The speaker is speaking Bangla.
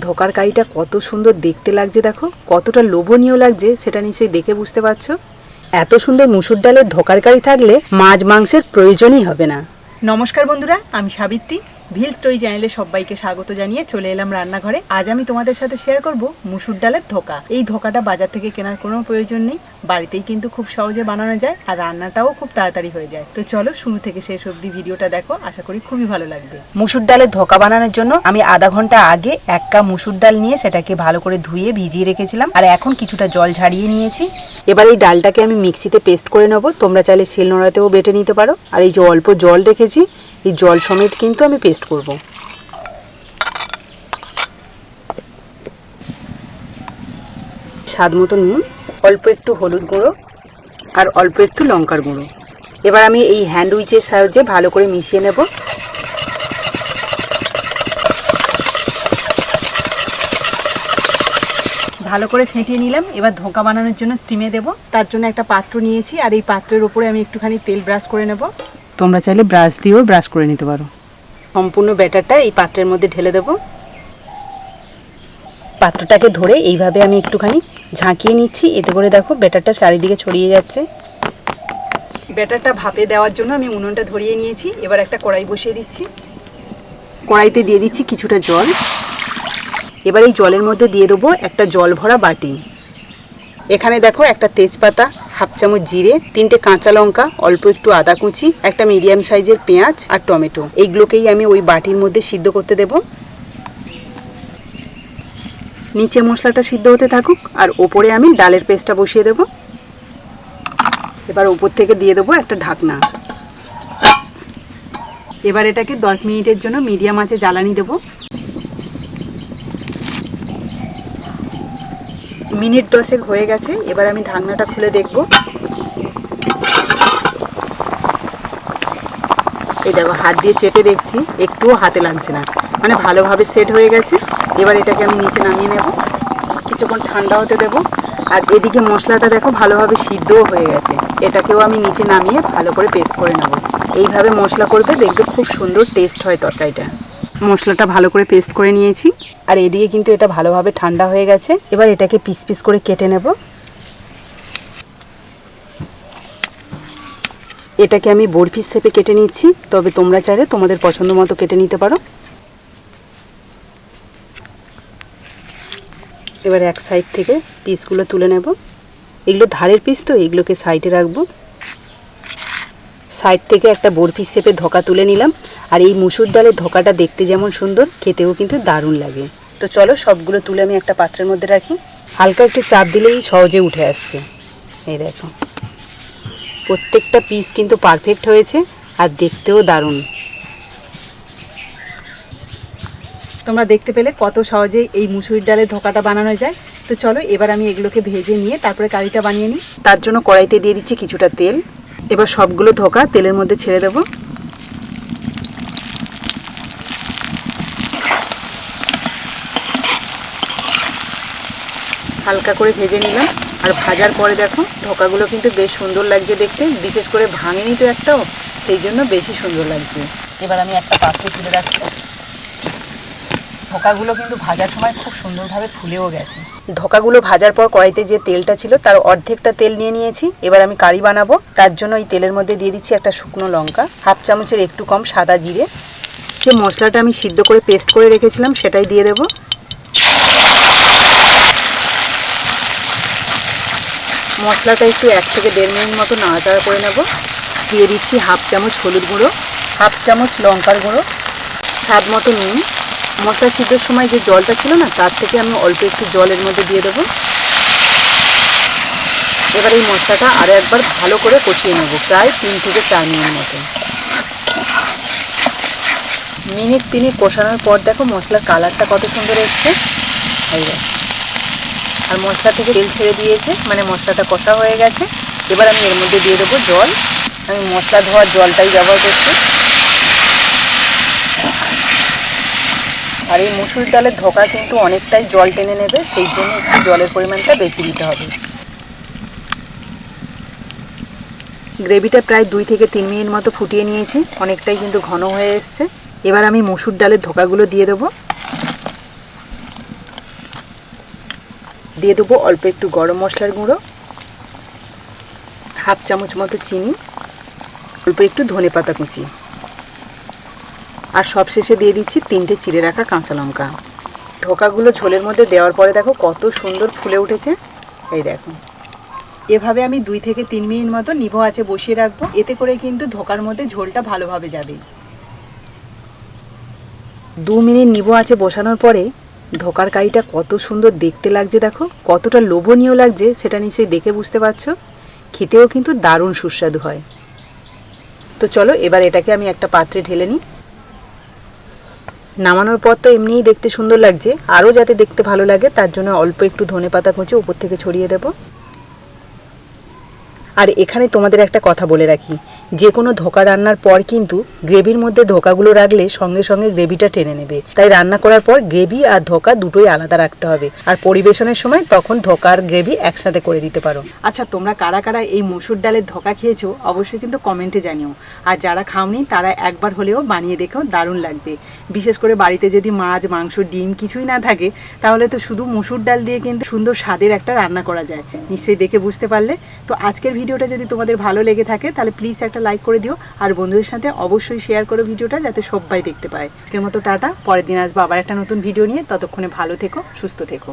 ধোকার কারিটা কত সুন্দর দেখতে লাগছে দেখো, কতটা লোভনীয় লাগছে, সেটা নিশ্চয়ই দেখে বুঝতে পারছ। এত সুন্দর মুসুর ডালের ধোকার কারি থাকলে মাছ মাংসের প্রয়োজনই হবে না। নমস্কার বন্ধুরা, আমি সাবিত্রী। ভিল স্টোরি চ্যানেলে সবাইকে স্বাগত জানিয়ে চলে এলাম রান্নাঘরে। আজ আমি তোমাদের সাথে শেয়ার করব মুসুর ডালের ধোকা। এই ধোকাটা বাজার থেকে কেনার কোনো প্রয়োজন নেই। বাড়িতেই কিন্তু খুব সহজে বানানো যায় আর রান্নাটাও খুব তাড়াতাড়ি হয়ে যায়। তো চলো শুরু থেকে শেষ অবধি ভিডিওটা দেখো। আশা করি খুবই ভালো লাগবে। মুসুর ডালের ধোকা বানানোর জন্য আমি আধা ঘণ্টা আগে এক কাপ মুসুর ডাল নিয়ে সেটাকে ভালো করে ধুয়ে ভিজিয়ে রেখেছিলাম। আর এখন কিছুটা জল ঝাড়িয়ে নিয়েছি। এবার এই ডালটাকে আমি মিক্সিতে পেস্ট করে নেব। তোমরা চাইলে শিলনোড়াতেও বেটে নিতে পারো। আর এই যে অল্প জল রেখেছি, এই জল সমেত কিন্তু আমি পেস্ট করব। স্বাদ মতো নুন, অল্প একটু হলুদ গুঁড়ো আর অল্প একটু লঙ্কার গুঁড়ো। এবার আমি এই হ্যান্ড উইচের সাহায্যে ভালো করে মিশিয়ে নেব। ভালো করে ফেটিয়ে নিলাম। এবার ধোঁকা বানানোর জন্য স্টিমে দেব। তার জন্য একটা পাত্র নিয়েছি আর এই পাত্রের উপরে আমি একটুখানি তেল ব্রাশ করে নেব। তোমরা চাইলে ব্রাশ দিয়েও ব্রাশ করে নিতে পারো। সম্পূর্ণ ব্যাটারটা এই পাত্রের মধ্যে ঢেলে দেব। পাত্রটাকে ধরে এইভাবে আমি একটুখানি ঝাঁকিয়ে নিচ্ছি। এতে করে দেখো ব্যাটারটা চারিদিকে ছড়িয়ে যাচ্ছে। ব্যাটারটা ভাপে দেওয়ার জন্য আমি উনুনটা ধরিয়ে নিয়েছি। এবার একটা কড়াই বসিয়ে দিচ্ছি। কড়াইতে দিয়ে দিচ্ছি কিছুটা জল। এবার এই জলের মধ্যে দিয়ে দেবো একটা জল ভরা বাটি। এখানে দেখো একটা তেজপাতা হাফ চামচ জিরে, তিনটে কাঁচা লঙ্কা, অল্প একটু আদা কুচি, একটা মিডিয়াম সাইজের পেঁয়াজ আর টমেটো। এইগুলোকেই আমি ওই বাটির মধ্যে সিদ্ধ করতে দেব। নিচে মশলাটা সিদ্ধ হতে থাকুক আর ওপরে আমি ডালের পেস্টটা বসিয়ে দেব। এবার ওপর থেকে দিয়ে দেবো একটা ঢাকনা। এবার এটাকে দশ মিনিটের জন্য মিডিয়াম আঁচে জ্বালানি দেবো। মিনিট দশেক হয়ে গেছে, এবার আমি ঢাকনাটা খুলে দেখব। এই দেখো, হাত দিয়ে চেপে দেখছি, একটুও হাতে লাগছে না। মানে ভালোভাবে সেট হয়ে গেছে, এবার এটাকে আমি নিচে নামিয়ে নেব। কিছুক্ষণ ঠান্ডা হতে দেব। আর এদিকে মশলাটা দেখো, ভালোভাবে সিদ্ধও হয়ে গেছে। এটাকেও আমি নিচে নামিয়ে ভালো করে পেস্ট করে নেব। এইভাবে মশলা করবে, দেখবে খুব সুন্দর টেস্ট হয় তরকারিটা। মশলাটা ভালো করে পেস্ট করে নিয়েছি। আর এদিকে কিন্তু এটা ভালোভাবে ঠান্ডা হয়ে গেছে। এবার এটাকে পিস পিস করে কেটে নেব। এটাকে আমি বরফি শেপে কেটে নিচ্ছি। তবে তোমরা চাইলে তোমাদের পছন্দ মতো কেটে নিতে পারো। এবার এক সাইড থেকে পিসগুলো তুলে নেব। এগুলো ধারের পিস তো, এগুলোকে সাইডে রাখব। সাইড থেকে একটা বরফি শেপে ধোকা তুলে নিলাম। আর এই মুসুর ডালের ধোকাটা দেখতে যেমন সুন্দর, খেতেও কিন্তু দারুণ লাগে। তো চলো সবগুলো তুলে আমি একটা পাত্রের মধ্যে রাখি। হালকা একটু চাপ দিলেই সহজে উঠে আসছে। এই দেখো। প্রত্যেকটা পিস কিন্তু পারফেক্ট হয়েছে আর দেখতেও দারুণ। তোমরা দেখতে পেলে কত সহজে এই মুসুরির ডালের ধোকাটা বানানো যায়। তো চলো এবার আমি এগুলোকে ভেজে নিয়ে তারপরে কারিটা বানিয়ে নিই। তার জন্য কড়াইতে দিয়ে দিচ্ছি কিছুটা তেল। এবার সবগুলো ধোকা তেলের মধ্যে ছেড়ে দেবো। হালকা করে ভেজে নিলাম। আর ভাজার পরে দেখো, ধোকাগুলো কিন্তু বেশ সুন্দর লাগছে দেখতে। বিশেষ করে ভাঙেনি তো একটাও, সেই জন্য বেশি সুন্দর লাগছে। এবার আমি একটা পাত্রে তুলে রাখছি। ধোকাগুলো কিন্তু ভাজার সময় খুব সুন্দরভাবে ফুলেও গেছে। ধোকাগুলো ভাজার পর কড়াইতে যে তেলটা ছিল তার অর্ধেকটা তেল নিয়ে নিয়েছি। এবার আমি কারি বানাবো। তার জন্য এই তেলের মধ্যে দিয়ে দিচ্ছি একটা শুকনো লঙ্কা, হাফ চামচের একটু কম সাদা জিরে। যে মশলাটা আমি সিদ্ধ করে পেস্ট করে রেখেছিলাম সেটাই দিয়ে দেবো। মশলাটা একটু এক থেকে দেড় মিনিট মতো নাড়াচাড়া করে নেব। দিয়ে দিচ্ছি হাফ চামচ হলুদ গুঁড়ো, হাফ চামচ লঙ্কার গুঁড়ো, স্বাদ মতো নুন মশলা সিদ্ধর সময় যে জলটা ছিল না, তার থেকে আমি অল্প একটু জলের মধ্যে দিয়ে দেবো। এবার এই মশলাটা আরও একবার ভালো করে কষিয়ে নেব, প্রায় তিন থেকে চার মিনিট মতো মিনিট তিনিক কষানোর পর দেখো মশলার কালারটা কত সুন্দর এসছে। আর মশলা থেকে তেল ছেড়ে দিয়েছে মানে মশলাটা কষা হয়ে গেছে। এবার আমি এর মধ্যে দিয়ে দেবো জল। আমি মশলা ধোয়ার জলটাই ব্যবহার করছি। আর এই মুসুর ডালের ধোকা কিন্তু অনেকটাই জল টেনে নেবে, সেই জন্য একটু জলের পরিমাণটা বেশি দিতে হবে। গ্রেভিটা প্রায় দুই থেকে তিন মিনিট মতো ফুটিয়ে নিয়েছি, অনেকটাই কিন্তু ঘন হয়ে এসছে। এবার আমি মুসুর ডালের ধোকাগুলো দিয়ে দেবো। দিয়ে দেবো অল্প একটু গরম মশলার গুঁড়ো, হাফ চামচ মতো চিনি, অল্প একটু ধনে পাতা কুচি। আর সবশেষে দিয়ে দিচ্ছি তিনটে চিড়ে রাখা কাঁচা লঙ্কা। ধোকাগুলো ঝোলের মধ্যে দেওয়ার পরে দেখো কত সুন্দর ফুলে উঠেছে। এই দেখো। এভাবে আমি দুই থেকে তিন মিনিট মতো নিভো আছে বসিয়ে রাখব। এতে করে কিন্তু ধোকার মধ্যে ঝোলটা ভালোভাবে যাবে। দু মিনিট নিবো আছে বসানোর পরে ধোকার কারিটা কত সুন্দর দেখতে লাগছে দেখো। কতটা লোভনীয় লাগছে সেটা নিশ্চয়ই দেখে বুঝতে পারছ। খেতেও কিন্তু দারুণ সুস্বাদু হয়। তো চলো এবার এটাকে আমি একটা পাত্রে ঢেলে নিই। নামানোর পর তো এমনিই দেখতে সুন্দর লাগছে। আরও যাতে দেখতে ভালো লাগে, তার জন্য অল্প একটু ধনে পাতা কুচি উপর থেকে ছড়িয়ে দেব। আর এখানে তোমাদের একটা কথা বলে রাখি। যে কোনো ধোকা রান্নার পর কিন্তু গ্রেভির মধ্যে ধোকাগুলো রাখলে সঙ্গে সঙ্গে গ্রেভিটা টেনে নেবে। তাই রান্না করার পর গ্রেভি আর ধোকা দুটোই আলাদা রাখতে হবে। আর পরিবেশনের সময় তখন ধোকা আর গ্রেভি একসাথে করে দিতে পারো। আচ্ছা তোমরা কারা কারা এই মসুর ডালের ধোকা খেয়েছো অবশ্যই কিন্তু কমেন্টে জানিও। আর যারা খাওনি, তারা একবার হলেও বানিয়ে দেখো, দারুণ লাগবে। বিশেষ করে বাড়িতে যদি মাছ, মাংস, ডিম কিছুই না থাকে, তাহলে তো শুধু মসুর ডাল দিয়ে কিন্তু সুন্দর স্বাদের একটা রান্না করা যায়। নিশ্চয়ই দেখে বুঝতে পারলে। তো আজকের ভিডিওটা যদি তোমাদের ভালো লেগে থাকে, তাহলে প্লিজ একটা লাইক করে দিও। আর বন্ধুদের সাথে অবশ্যই শেয়ার করো ভিডিওটা যাতে সবাই দেখতে পায়। আজকের মতো টাটা, পরের দিন আসব আবার একটা নতুন ভিডিও নিয়ে। ততক্ষণে ভালো থেকো, সুস্থ থেকো।